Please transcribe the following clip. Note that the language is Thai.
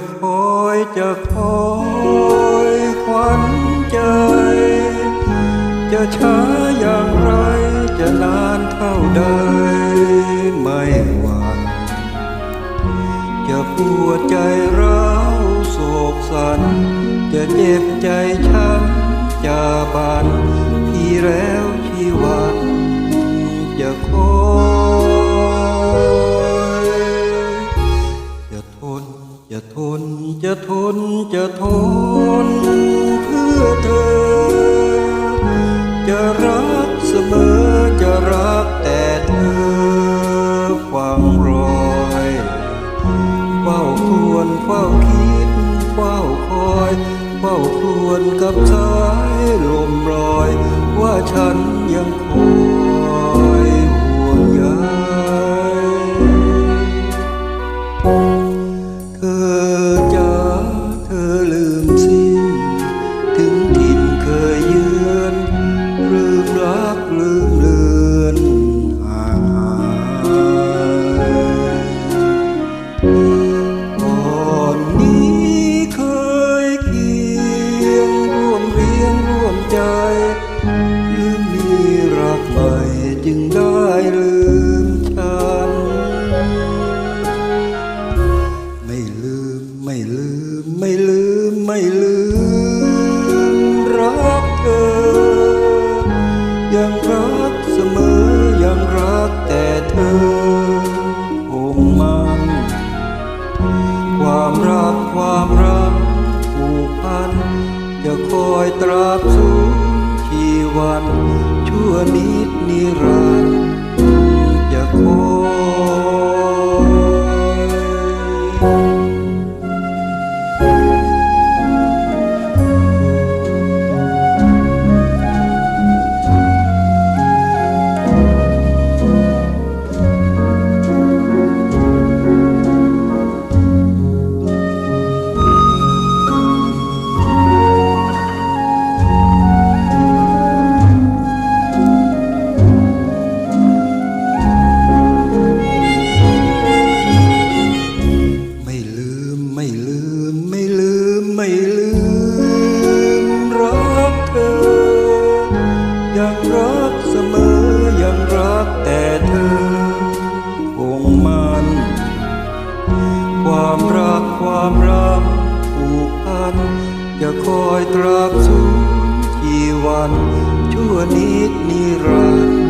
จะคอยจะคอยขวัญใจ จะช้าอย่างไรจะนานเท่าใดไม่หวั่นจะปวดใจร้าวโศกสัน จะเจ็บใจช้ำจะบานพี่แล้ว จะทนจะทนจะทนเพื่อเธอ จะรักเสมอจะรักแต่เธอฟังรอยเฝ้าควญเฝ้าคิดเฝ้าคอยเฝ้าควญกับสายลมลอย ว่าฉันยังคอย รักลืมเลือนหางหายก่อนนี้เคยเคียงร่วมเรียงร่วมใจ ลืมมีรักใหม่จึงได้ลืมฉัน ไม่ลืมไม่ลืมไม่ลืมไม่ลืม ความรักผูกพัน จะคอยตราบสูงทีวัน ชั่วนิดนิรันดร์จะคอย จะคอยตราบสูงกี่วันชั่วนิดนิรันดร์